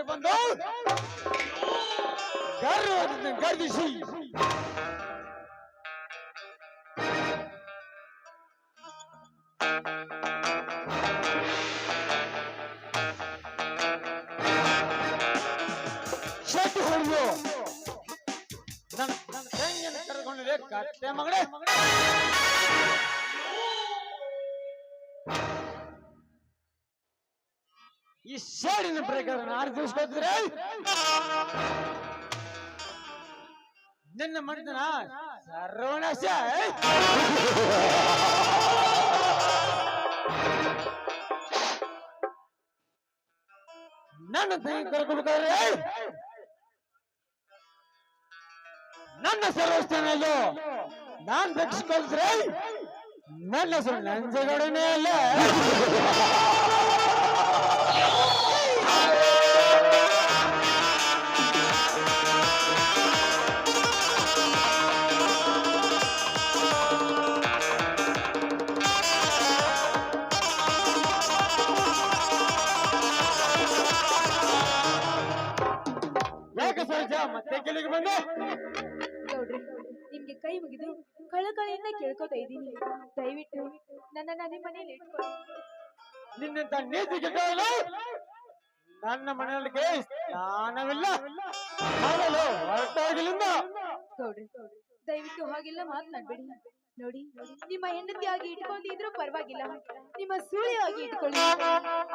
ಕೊಂಡೋಗಿ ಬಂದು ಗರ್ವದಿಂದ ಗರ್ಜಿಸಿ ನನ್ನ ಕರೆದುಕೊಂಡಿದೆ ಕಟ್ಟೆ ಮಗಳೇ ಈ ಸೇಡಿನ ಪ್ರಕಾರ ನಾನು ತಿಳಿಸ್ಕೊತಿದ್ರೆ ನಿನ್ನ ಮನೆತನ ಸರ್ವನಾಶ ನನ್ನ ತಂಗಿ ಕರ್ಕೊಬೇಕಾದ್ರೆ ನನ್ನ ಸರ್ವಸ್ಥಾನಲ್ಲೂ ನಾನ್ ದಕ್ಷಿಸ್ಕೊಳ್ತಾರೆ ನನ್ನ ಹೆಸರು ನಂಜಗಡನೇ ಅಲ್ಲ ಕೈ ಮುಗಿದು ಕಳಕಳಿಯಿಂದ ಕೇಳ್ಕೊತಾ ಇದ್ದೀನಿ. ದಯವಿಟ್ಟು ನನ್ನ ನಿಮ್ಮ ಮನೇಲಿ ಇಟ್ಕೊಳ್ಳಿ. ನಿನ್ನಂತ ನೀತಿ ಕೆಟ್ಟವಳು ನನ್ನ ಮನೆಯೊಳಗೆ ಸ್ನಾನವಿಲ್ಲ. ದಯವಿಟ್ಟು ಹಾಗೆಲ್ಲ ಮಾತನಾಡ್ಬೇಡಿ. ನೋಡಿ, ನಿಮ್ಮ ಹೆಂಡತಿಯಾಗಿ ಇಟ್ಕೊಂಡಿದ್ರು ಪರವಾಗಿಲ್ಲ. ನಿಮ್ಮ ಸುಳಿಯಾಗಿ ಇಟ್ಕೊಳ್ಳಿ.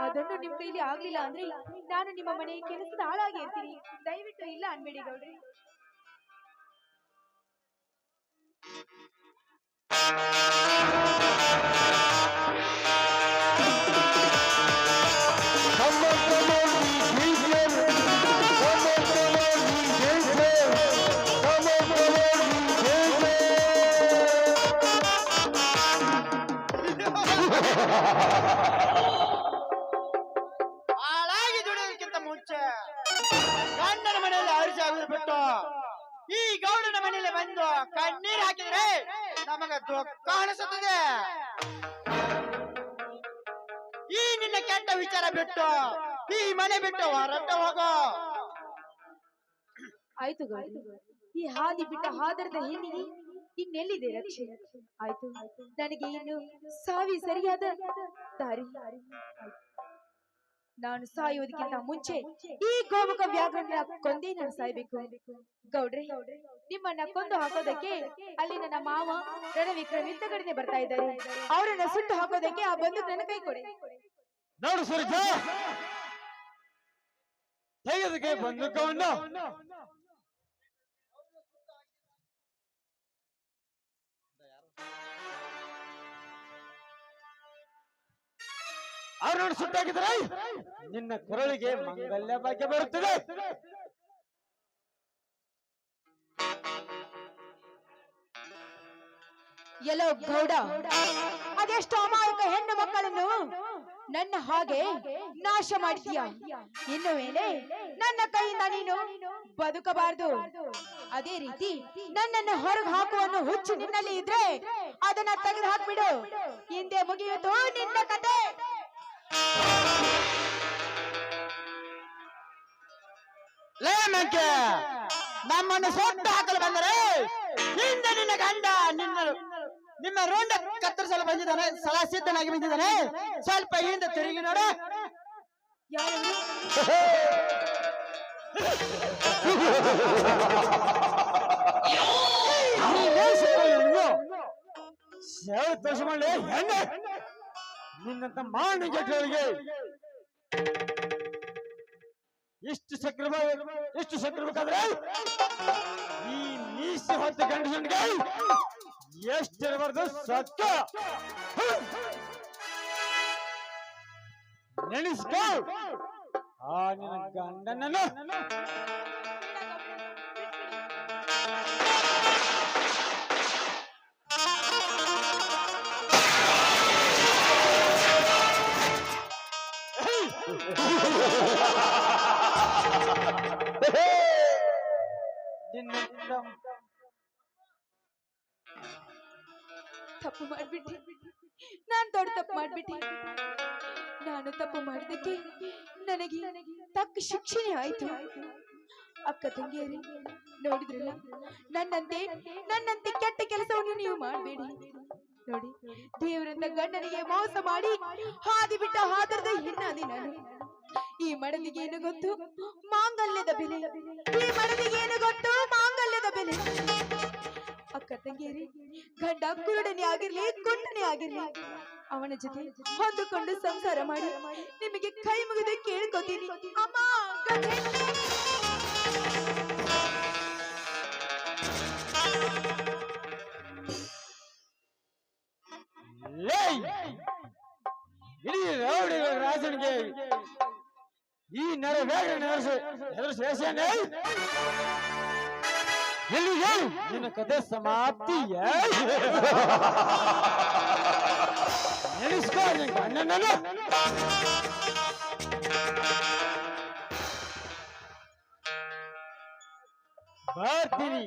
ಅದನ್ನು ನಿಮ್ ಕೈಲಿ ಆಗ್ಲಿಲ್ಲ ಅಂದ್ರೆ ನಾನು ನಿಮ್ಮ ಮನೆ ಕೆಲಸದ ಹಾಳಾಗಿ ಇರ್ತೀನಿ. ದಯವಿಟ್ಟು ಇಲ್ಲ ಅನ್ಬೇಡಿ ಗೌಡ್ರಿ. ಹಾಳಾಗಿ ಬಿಟ್ಟು ಈ ಗೌಡನ ಮನೆಯಲ್ಲಿ ಬಂದು ಕಣ್ಣೀರ್ ಹಾಕಿದ್ರೆ ನಮಗ ದುಃಖ ಈ ನಿನ್ನ ಕೆಟ್ಟ ವಿಚಾರ ಬಿಟ್ಟು ಈ ಮನೆ ಬಿಟ್ಟು ಹೊರಟ ಹೋಗೋ. ಆಯ್ತು ಈ ಹಾದಿ ಬಿಟ್ಟ ಹಾದರದ ಹೆಣ್ಣಿಗೆ ಇನ್ನೆಲ್ಲಿದೆ ರಕ್ಷೆ? ಆಯ್ತು, ನನಗೆ ಇನ್ನು ಸಾವಿ ಸರಿಯಾದ ದಾರಿ ನಾನು ಸಾಯುವುದಕ್ಕಿಂತ ಮುಂಚೆ ಈ ಗೋಮುಖ ವ್ಯಾಕರಣ ಕೊಂದೇ ನಾನು ಸಾಯ್ಬೇಕು. ಗೌಡ್ರಿ ನಿಮ್ಮನ್ನ ಕೊಂದು ಹಾಕೋದಕ್ಕೆ ಅಲ್ಲಿ ನನ್ನ ಮಾವ ರಣವಿಕ್ರಮ್ ಇಂತ ಕಡೆ ಬರ್ತಾ ಇದ್ದಾರೆ. ಅವರನ್ನ ಸುಟ್ಟು ಹಾಕೋದಕ್ಕೆ ಆ ಬಂದು ನನ್ನ ಕೈ ಕೊಡಿ. ನೋಡು ತೆಗೆದಕ್ಕೆ ಬಂದೂಕವನ್ನು. ಅವ್ರು ನೋಡಿ ಸುಟ್ಟಾಕಿದ್ರೆ ನಿನ್ನ ಕೊರಳಿಗೆ ಮಂಗಲ್ಯ ಭಾಗ್ಯ ಬರುತ್ತಿದೆ. ಎಲ್ಲೋ ಗೌಡ, ಅದೆಷ್ಟು ಅಮಾಯಕ ಹೆಣ್ಣು ಮಕ್ಕಳನ್ನು ನನ್ನ ಹಾಗೆ ನಾಶ ಮಾಡಿದೀಯ ಇನ್ನು ಮೇಲೆ ನನ್ನ ಕೈಯಿಂದ ನೀನು ಬದುಕಬಾರದು. ಅದೇ ರೀತಿ ನನ್ನನ್ನು ಹೊರಗೆ ಹಾಕುವನ್ನು ಹುಚ್ಚು ನಿನ್ನಲ್ಲಿ ಇದ್ರೆ ಅದನ್ನ ತೆಗೆದು ಹಾಕ್ಬಿಡು ಹಿಂದೆ ಮುಗಿಯುವುದು ನಿನ್ನ ಕತೆ. ಲೇ ಮಂಕೆ ನಮ್ಮನ್ನು ಸೊಟ್ಟು ಹಾಕಲು ಬಂದರೆ ಹಿಂದೆ ನಿನ್ನ ಗಂಡ ನಿನ್ನ ನಿಮ್ಮ ರೋಂಡ ಕತ್ತರಿಸಲು ಬಂದಿದ್ದಾನೆ ಸಲ ಸಿದ್ಧನಾಗಿ ಬಂದಿದ್ದಾನೆ. ಸ್ವಲ್ಪ ಹಿಂದೆ ತಿರುಗಿ ನೋಡು. ಸೇವೆ ತೋರಿಸಿಕೊಳ್ಳಿ ಹೆಣ್ಣೆ. ನಿನ್ನಂತ ಮಾಡಿ ಗೆಟ್ಟವರಿಗೆ ಇಷ್ಟು ಸಕ್ರ ಎಷ್ಟು ಸಕ್ರ ಬೇಕಾದ್ರೆ ಈ ಮೀಸೆ ಹೊತ್ತ ಗಂಡಸನ್ಗೆ ಎಷ್ಟಿರಬಾರ್ದು ಸಕ್ಕ ನೆನೆಸ್ಕೋ. ಆ ನಿನ್ನ ಗಂಡನನ್ನು. ತಪ್ಪು ಮಾಡ್ಬಿಟ್ಟೆ. ನಾನ್ ದೊಡ್ಡ ತಪ್ಪು ಮಾಡ್ಬಿಟ್ಟೆ. ನಾನು ತಪ್ಪು ಮಾಡಿದಕ್ಕೆ ನನಗೆ ತಕ್ಕ ಶಿಕ್ಷೆ ಆಯ್ತು. ಅಕ್ಕ ತಂಗಿಯರೇ, ನೋಡಿದ್ರಲ್ಲ? ನನ್ನಂತೆ ನನ್ನಂತೆ ಕೆಟ್ಟ ಕೆಲಸವನ್ನು ನೀವು ಮಾಡಬೇಡಿ. ನೋಡಿ. ದೇವರಂತ ಗಂಡನಿಗೆ ಮೋಸ ಮಾಡಿ ಹಾದಿ ಬಿಟ್ಟ ಹಾದರದ ಹಿನ್ನಾದಿ ನಾನು. ಈ ಮಡದಿಗೆ ಏನು ಗೊತ್ತು? ಮಾಂಗಲ್ಯದ ಬೆಲೆ. ಈ ಮಡದಿಗೆ ಏನು ಗೊತ್ತು? ಮಾಂಗಲ್ಯದ ಬೆಲೆ. ಅಕ್ಕ ತಂಗಿಯರಿ, ಗಂಡ ಕುರುಡನೇ ಆಗಿರ್ಲಿ ಕುಂಡನೇ ಆಗಿರ್ಲಿ, ಅವನ ಜೊತೆ ಹೊಂದಿಕೊಂಡು ಸಂಸಾರ ಮಾಡಿ. ನಿಮಗೆ ಕೈ ಮುಗಿದು ಕೇಳ್ಕೊತೀನಿ. ಅಮ್ಮ ಇಡೀ ರೌಡಿಗಳ ರಾಜನಿಗೆ ಈ ನರ ಬೇಗ ನಡೆಸಿ. ಎದುರಿಸಿ ಎಲ್ಲಿಗೆ ನಿನ್ನ ಕಥೆ ಸಮಾಪ್ತಿ ನೆನೆಸ್ಕೋ ನಿನ್ ಗಂಡನನ್ನ ಬರ್ತೀನಿ.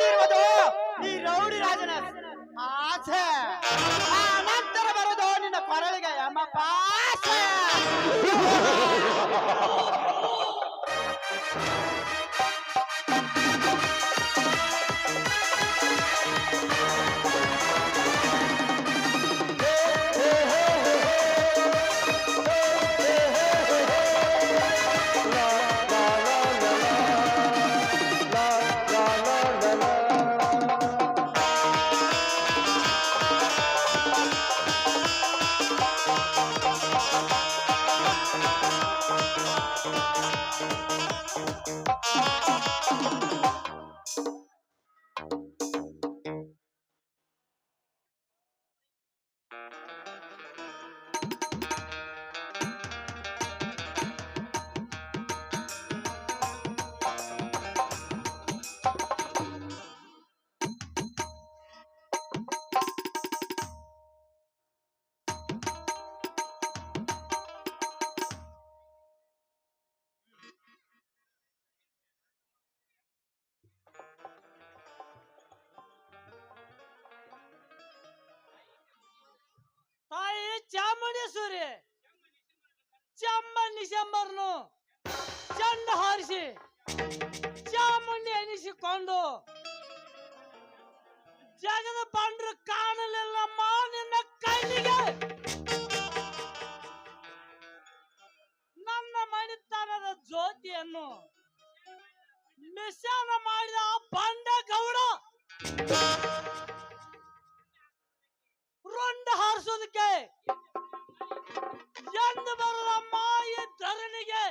ತೀರುವುದು ಈ ರೌಡಿ ರಾಜನ ಆಸೆ. ಆ ನಂತರ ಬರುವುದು ನಿನ್ನ ಕೊರಳಿಗೆ ಎಂಬ ಪಾಸೆ. ಜಗದ ಬಂಡ್ರು ಕಾಣಲಿಲ್ಲಮ್ಮ ನಿನ್ನ ಕಣ್ಣಿಗೆ. ನನ್ನ ಮಣಿತನದ ಜ್ಯೋತಿಯನ್ನು ಮಿಶ್ರಣ ಮಾಡಿದ ಆ ಬಂಡ ಗೌಡ. ರೊಂಡ ಹಾರಿಸೋದಕ್ಕೆ ಎಂದು ಬರಲಮ್ಮ ಈ ಧರಣಿಗೆ.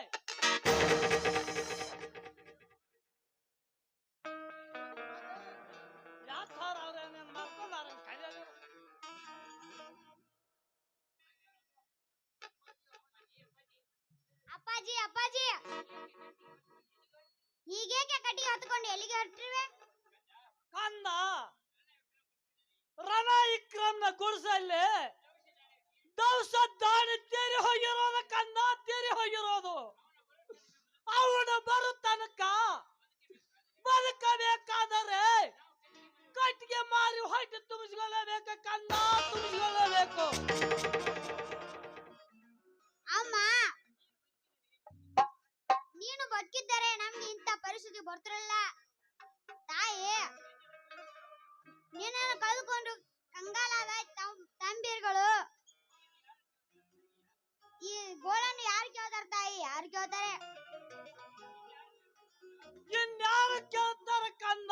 ಅಪ್ಪಾಜಿ ಅಪ್ಪಾಜಿ. ಈಗೇಕೆ ಕಟ್ಟಿಗೆ ಹೊತ್ಕೊಂಡು? ಎಲ್ಲಿಗೆ ಹೊರಟಿರುವೆ? ಕಂದ ರಣ ಇಕ್ರಮ್ನ ಗುಡಿಸಲ್ಲಿ ದವಸ ತೇರಿ ಹೋಗಿರೋದು ಕಂದ ತೇರಿ ಹೋಗಿರೋದು. ಅವನು ಬರು ತನಕ ಬದುಕಬೇಕಾದರೆ ಕಟ್ಟಿಗೆ ಮಾರಿ ಹೊಟ್ಟೆ ತುಂಬಿಸ್ಕೊಳ್ಳಬೇಕು ಕಂದ ತುಂಬಿಸ್ಕೊಳ್ಳಬೇಕು. ಅಮ್ಮ ಬದುಕಿದ್ದರೆ ನಮ್ಗೆ ಇಂಥ ಪರಿಸ್ಥಿತಿ ಬರ್ತಿರಲ್ಲ. ತಾಯಿ, ನಿನ್ನನ್ನು ಕಳೆದುಕೊಂಡು ಕಂಗಾಲಾದ ತಂಬೀರ್ಗಳು. ಈ ಗೋಳನ್ನು ಯಾರು ಕೇಳ್ತಾರ ತಾಯಿ? ಯಾರು ಕೇಳ್ತಾರೆ? ಇನ್ಯಾರು ಕೇಳ್ತಾರ ಕಂದ?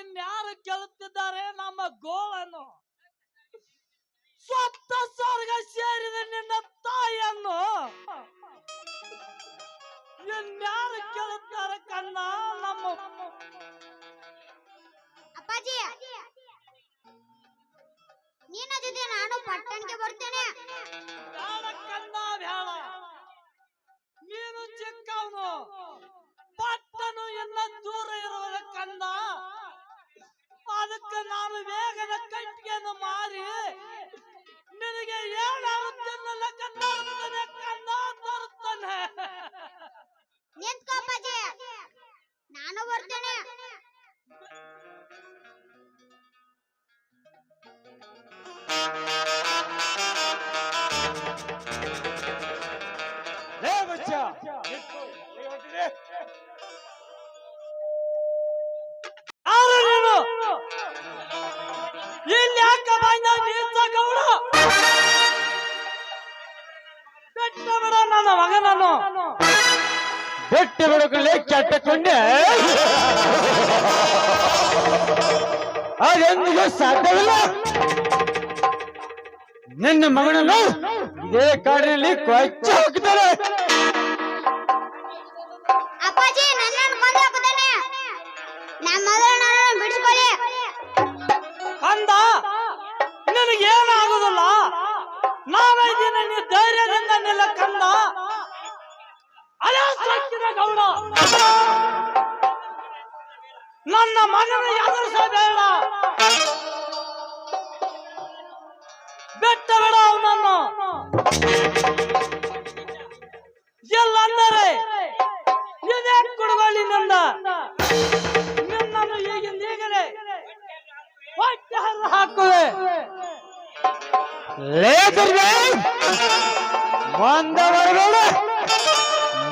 ಇನ್ಯಾರು ಕೇಳುತ್ತಿದ್ದಾರೆ ನಮ್ಮ ಗೋಳನ್ನು? ಸ್ವತ್ತ ಸ್ವರ್ಗ ಸೇರಿದ ನಿನ್ನ ತಾಯಿಯನ್ನು. ಇನ್ಯಾರು ಕೇಳುತ್ತಾರ ಕಂದ ನಮ್ಮ ಅಪ್ಪಾಜಿ. ಜೊತೆ ನಾನು ಪಟ್ಟಣಕ್ಕೆ ಬರ್ತೇನೆ. ಕಂದ ಬ್ಯಾಡ. ನೀನು ಚಿಕ್ಕವನು. ಪಟ್ಟನು ಎಲ್ಲ ದೂರ ಇರೋದ ಕಂದ ಅದಕ್ಕೆ ನಾನು ವೇಗದ ಕಟ್ಟಿಗೆಯನ್ನು ಮಾರಿ ಅದೆಂದಿಗೂ ಸಾಧ್ಯವಿಲ್ಲ. ನಿನ್ನ ಮಗನನ್ನು ಇದೇ ಕಾಡಿನಲ್ಲಿ ಕೊಚ್ಚಿ ಹಾಕಿದ್ದಾರೆ. ಅಪ್ಪಾಜಿ ನನ್ನನ್ನು ಕೊಂದು ಹಾಕುತ್ತಾನೆ ನಮ್ಮ ಮೊದಲು ನನ್ನನ್ನು ಬಿಡಿಸ್ಕೊಳ್ಳಿ. ಕಂದ ನಿನಗೇನಾಗುದಿಲ್ಲ? ನಾನೈದಿನ ನೀ ಧೈರ್ಯದಿಂದ ನಿಲ್ಲ ಕಂದ. ಅಲ್ಲ ಗೌಡ. ನನ್ನ ಮಗನ ಎದುರಿಸಬೇಡ ಬೆಟ್ಟ ಬೇಡ ಅವನನ್ನು. ಎಲ್ಲಂದರೆ ಇದೇ ಕುಡುಗೋಲಿನಿಂದ ನಿನ್ನನ್ನು ಈಗಿಂದ ಈಗಲೇ ಹಾಕುವೆ. ಲೇದರ್ವೆ ಬಂದ ಬರಬೇಡ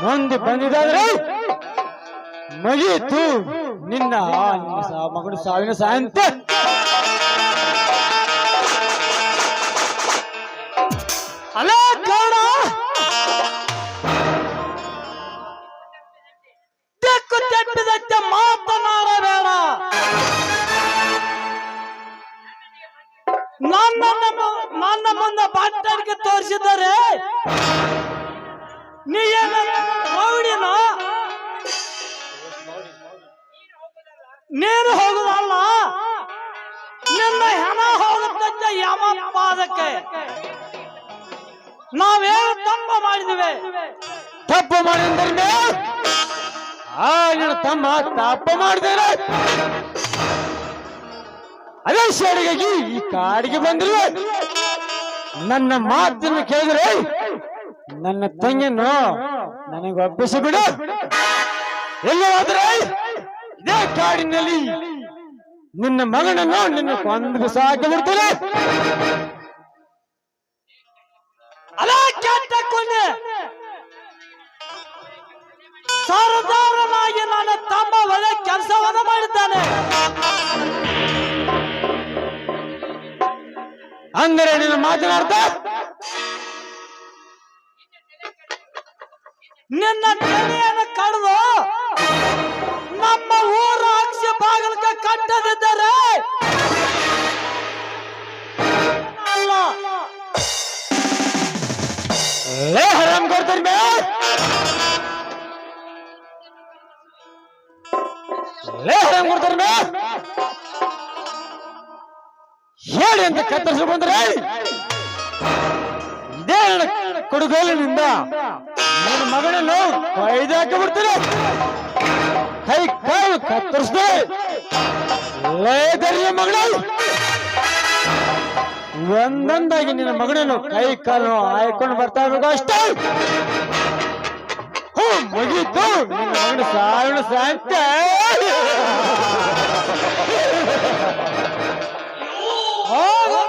ಮುಂದೆ ಬಂದಿದ್ದಾದ್ರೆ ಮುಗೀತು ನಿನ್ನ ನಿನ್ನ ಮಗನ ಸಾವಿನ ಸಾಯಂತ ಅಲೇ? ನೀನು ಹೋಗುದಲ್ಲ ನಿನ್ನ ಹೆಣ ಹೋಗುತ್ತಂತೆ ಯಾವ ಪಾದಕ್ಕೆ ನಾವೇನು ತಪ್ಪು ಮಾಡಿದಿವೆ? ತಪ್ಪು ಮಾಡಿದ್ರೆ ಆ ನಿನ್ನ ತಮ್ಮ ತಪ್ಪು ಮಾಡಿದರೆ? ಅದೇ ಶಾಡಿಗಾಗಿ ಈ ಕಾಡಿಗೆ ಬಂದಿರುವ ನನ್ನ ಮಾತನ್ನು ಕೇಳಿದ್ರೆ ನನ್ನ ತಂಗಿಯನ್ನು ನನಗೆ ಒಪ್ಪಿಸಿ ಬಿಡು ಎಲ್ಲಿ ಹೋದ್ರೆ? ಇದೇ ಕಾಡಿನಲ್ಲಿ ನಿನ್ನ ಮಗನನ್ನು ನಿನ್ನ ಕೊಂದು ಸಾಕಿ ಬಿಡ್ತಾರೆ ಅಲ್ಲ ಕೆಟ್ಟ ಕೊನೆ ಸರದಾರನಾಗಿ ನನ್ನ ತಮ್ಮ ಒಳ್ಳೆ ಕೆಲಸವನ್ನು ಮಾಡಿದ್ದಾನೆ. ಅಂದರೆ ನಿನ್ನ ಮಾತನಾಡ್ತಾ? ನಿನ್ನ ತಲೆಯನ್ನು ಕಡಿದು ನಮ್ಮ ಊರ ಅಕ್ಷ ಬಾಗಲಕ್ಕೆ ಕಟ್ಟದಿದ್ದರೆ ಹೇಳಿ ಅಂತ ಕತ್ತರಿಸಿ ಬಂದ್ರೆ. ಇದೇ ಕೊಡುಗೋಲಿನಿಂದ ನನ್ನ ಮಗಳನ್ನು ಕೈದಾಕಿ ಬಿಡ್ತೀನಿ. ಕೈ ಕಾಲು ಕತ್ತರಿಸ್ದೆ. ಲೇ ದರಿಯ ಮಗಳ. ಒಂದೊಂದಾಗಿ ನಿನ್ನ ಮಗಳನ್ನು ಕೈ ಕಾಲು ಆಯ್ಕೊಂಡು ಬರ್ತಾ ಇರಬೇಕು ಅಷ್ಟೇ. ಹ್ಞೂ ಮುಗೀತು. ನಿನ್ನ ಮಗನ ಸಾವಿನ ಹೋಗು.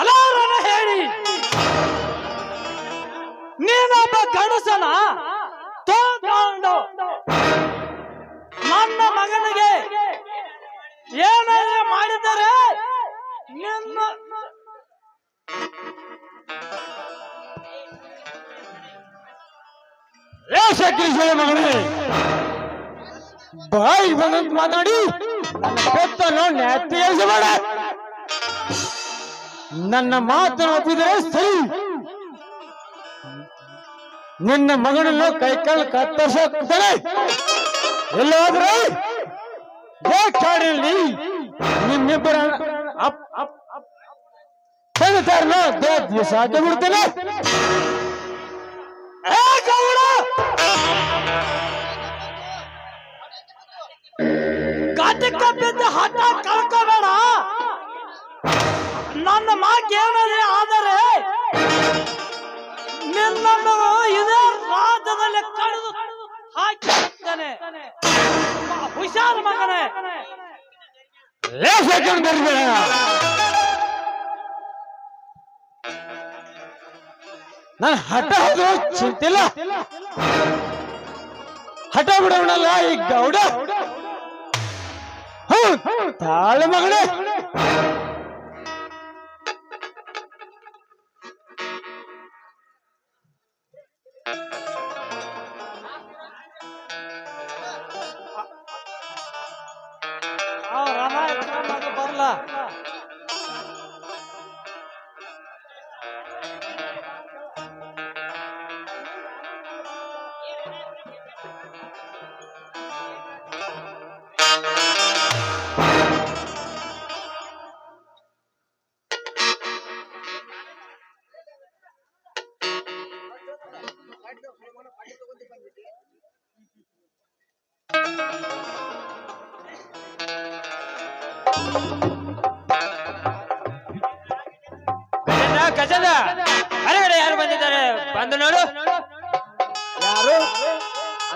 ಅಲಾರನ ಹೇಳಿ. ನೀನೊಬ್ಬ ಗಂಡಸನ ತೋಕೊಂಡು ನನ್ನ ಮಗನಿಗೆ ಏನಾದ್ರು ಮಾಡಿದರೆ ನಿನ್ನ ಮಗನೇ. ಬಾಯಿಗೆ ಬಂದಂತ ಮಾತಾಡಿ. ಪೆತ್ತನ್ನು ನೆತ್ತಿಗೇರಿಸಬೇಡ ನನ್ನ ಮಾತನ್ನು ಒಪ್ಪಿದರೆ ಸರಿ. ನಿನ್ನ ಮಗನನ್ನು ಕೈಕಾಲು ಕತ್ತರಿಸೋಗ್ತಾರೆ ಎಲ್ಲಾದ್ರೆ ಕಾಡಿನಲ್ಲಿ ನಿಮ್ಮಿಬ್ಬರ ಅಪ್ ಅಪ್ ನನ್ನ ತರನ ದಿವಸ ಅಡ್ಡ ಬಿಡ್ತೇನೆ ಘಟಕ ಬಿದ್ದು ಹಠ ಕಳ್ಕೋಬೇಡ. ನನ್ನ ಮಾತು ಏನಾದ್ರೆ ಆದರೆ ನಿನ್ನನ್ನು ಇದೇ ರಾಜ್ಯದಲ್ಲಿ ಕಳೆದು ಹಾಕಿದ್ದಾನೆ ಹುಷಾರು ಮಗನೇ. ನಾನು ಹಠ ಅದು ಚಿಂತಿಲ್ಲ. ಹಠ ಬಿಡೋಣಲ್ಲ ಈ ಗೌಡ. ಹೌದು ತಾಳೆ ಮಗನೇ. ಅವ್ರ ಅನಾಯಕ ಬರಲ್ಲ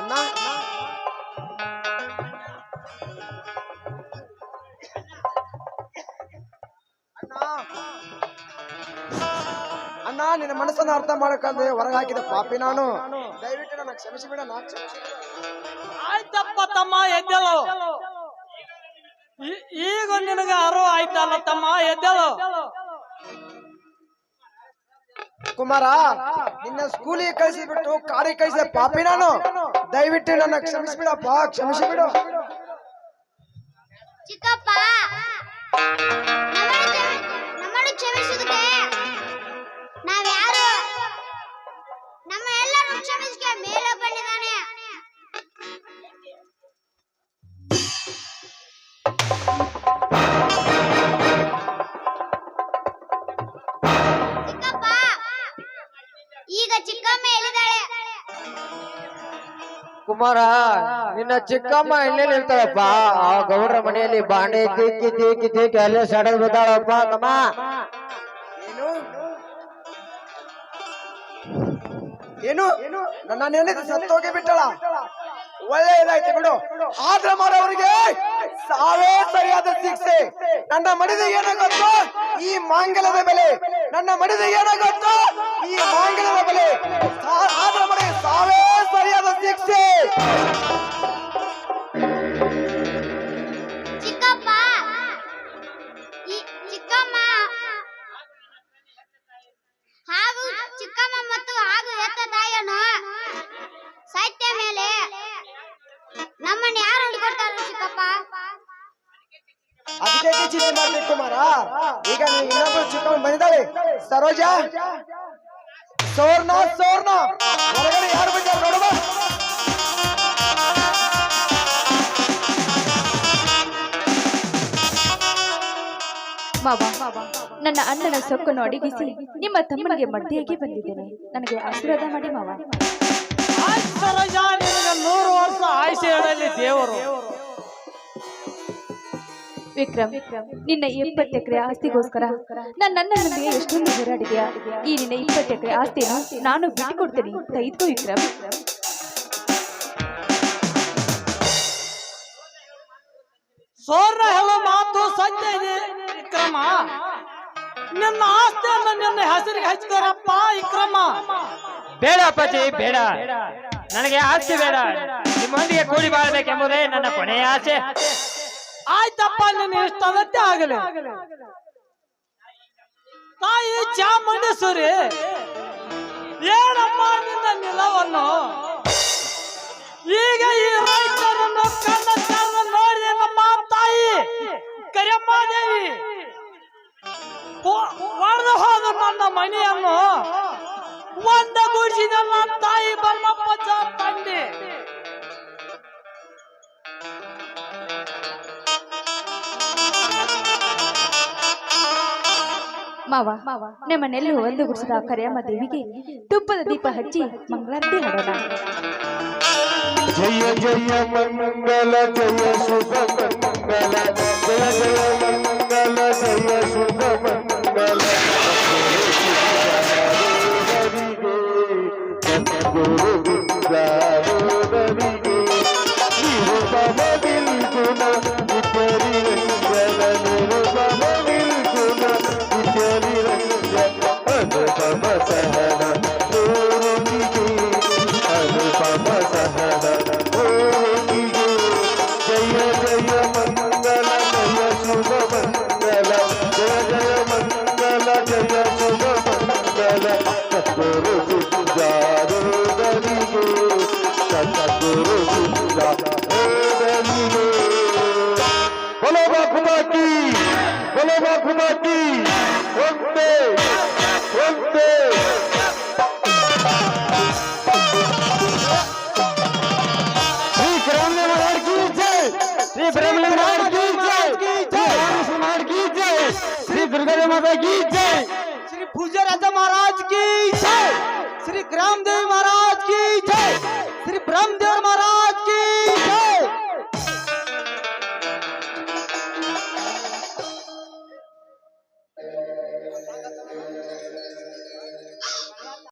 ಅಣ್ಣ ಅಣ್ಣ. ನಿನ್ನ ಮನಸ್ಸನ್ನು ಅರ್ಥ ಮಾಡಕಂದ್ರೆ ಹೊರಗೆ ಹಾಕಿದ ಪಾಪಿ ನಾನು. ದಯವಿಟ್ಟು ನನ್ನ ಕ್ಷಮಿಸಿ ಬಿಡ ನಾ ಕ್ಷಮಿಸಿ ಆಯ್ತಪ್ಪ ತಮ್ಮ ಎದ್ದಳು. ಈಗ ನಿನಗ ಅರು ಆಯ್ತಲ್ಲ ತಮ್ಮ ಎದ್ದಳು. ಕುಮಾರ ನಿನ್ನ ಸ್ಕೂಲಿಗೆ ಕಳಿಸಿ ಬಿಟ್ಟು ಕಾರಿಗೆ ಕಳಿಸಿದ ಪಾಪಿ ನಾನು. ದಯವಿಟ್ಟು ನನ್ನ ಕ್ಷಮಿಸಿ ಕ್ಷಮಿಸಿಬಿಡು ಕ್ಷಮಿಸಿ ಬಿಡು ಚಿಕ್ಕಪ್ಪ, ನಮ್ಮನ್ನು ಕ್ಷಮಿ- ನಮ್ಮನ್ನು ಕ್ಷಮಿಸುವುದಕ್ಕೆ ನಾವ್ಯಾರು ನಮ್ಮ ಎಲ್ಲರೂ ಕ್ಷಮಿಸಿಕೆ ಮೇಲೆ ಕುಮಾರ, ನಿನ್ನ ಚಿಕ್ಕಮ್ಮ ಎಲ್ಲೇ ನಿಲ್ತಾಳಪ್ಪ ಆ ಗೌಡ್ರ ಮನೆಯಲ್ಲಿ ಬಾಂಡೆ ತಿಕ್ಕಿ ತಿಕ್ಕಿ ತಿಕ್ಕಿ ಅಲ್ಲೇ ಸಡದ್ ಬಿದ್ದಾಳಪ್ಪ, ತಮ್ಮ. ಏನು? ಏನು? ನನ್ನ ಸತ್ತು ಸತ್ತೋಗಿ ಬಿಟ್ಟಳ. ಒಳ್ಳೆಯದಾಯ್ತು ಬಿಡು. ಆದ್ರೆ ಮಾಡೋರಿಗೆ ಸಾವೇ ಸರಿಯಾದ ಶಿಕ್ಷೆ. ನನ್ನ ಮಡಿದ ಏನೋ ಗೊತ್ತು? ಈ ಮಾಂಗಲ್ಯದ ಬೆಲೆ ನನ್ನ ಮಡಿದ ಏನಾಗತ್ತ ಗೊತ್ತು? ಸರೋಜ. ಸೋರ್ನ ಸೋರ್ನ. ಹೊರಗಡೆ ಯಾರು ಬಂದಾರ ನೋಡುವ. ಮಾವ ನನ್ನ ಅಣ್ಣನ ಸೊಕ್ಕನ್ನು ಅಡಗಿಸಿ ನಿಮ್ಮ ತಮ್ಮನಿಗೆ ಮಡ್ದಿಯಾಗಿ ಬಂದಿದ್ದೇನೆ. ನನಗೆ ಆಶೀರ್ವಾದ ಮಾಡಿ ಮಾವ. ಆಯ್ತು ಸರೋಜ ನಿನಗೆ ನೂರು ವರ್ಷ ಆಯ್ಸೆ ಹೇಳಲಿ ದೇವರು. ವಿಕ್ರಮ್ ನಿನ್ನ ಇಪ್ಪತ್ತು ಎಕರೆ ಆಸ್ತಿಗೋಸ್ಕರ ನನ್ನ ನನ್ನೊಂದಿಗೆ ಎಷ್ಟೊಂದು ಹೋರಾಡಿದೆಯಾ? ಈ ನಿನ್ನ ಇಪ್ಪತ್ತು ಎಕರೆ ಆಸ್ತಿ ನಾನು ಬಿಟ್ಟುಕೊಡ್ತೇನೆ. ತೆಗೆದುಕೋ ವಿಕ್ರಮ್. ಸೋರ್ನ ಹೇಳೋ ಮಾತು ಸತ್ಯ ಇದೆ ವಿಕ್ರಮ. ನಿನ್ನ ಆಸ್ತಿಯನ್ನು ನಿನ್ನ ಹೆಸರಿಗೆ ಹಚ್ಚಿದಾರಪ್ಪ ವಿಕ್ರಮ. ಬೇಡ ಅಪ್ಪಾಜಿ ಬೇಡ. ನನಗೆ ಆಸ್ತಿ ಬೇಡ. ನಿಮ್ಮೊಂದಿಗೆ ಕೂಡಿ ಬಾಳ್ಬೇಕೆಂಬುದೇ ನನ್ನ ಕೊನೆಯ ಆಸೆ. ಆಯ್ತಪ್ಪ ನಿನ್ನ ಇಷ್ಟದಂತೆ ಆಗಲಿ ತಾಯಿ ಚಾಮುಂಡೇಶ್ವರಿ, ಏನಮ್ಮ ನಿನ್ನ ನಿಲವನ್ನು? ಈಗ ಈ ರೈತರನ್ನು ಕಣ್ಣ ತೆರೆದು ನೋಡಿ ನಮ್ಮ ತಾಯಿ, ಕರಿಯಮ್ಮ ದೇವಿ ಒಡೆದು ಹೋದ ನನ್ನ ಮನೆಯನ್ನು ಒಂದಗೂಡಿಸಿದ ನನ್ನ ತಾಯಿ ಬಲ್ಲಪ್ಪ ತಂದೆ. ಮಾವ ನಮ್ಮನೆಲ್ಲೂ ಒಂದು ಗುಡಿಸಿದ ಕರಿಯಮ್ಮ ದೇವಿಗೆ ತುಪ್ಪದ ದೀಪ ಹಚ್ಚಿ ಮಂಗಳಾರತಿ ಹಾಡೋಣ. ಜಯ ಜಯ ಮಂಗಲ, ಜಯ ಸುಧ ಮಂಗಲ, ಜಯ ಜಯ ಮಂಗಲ, ಜಯ ಸುಧ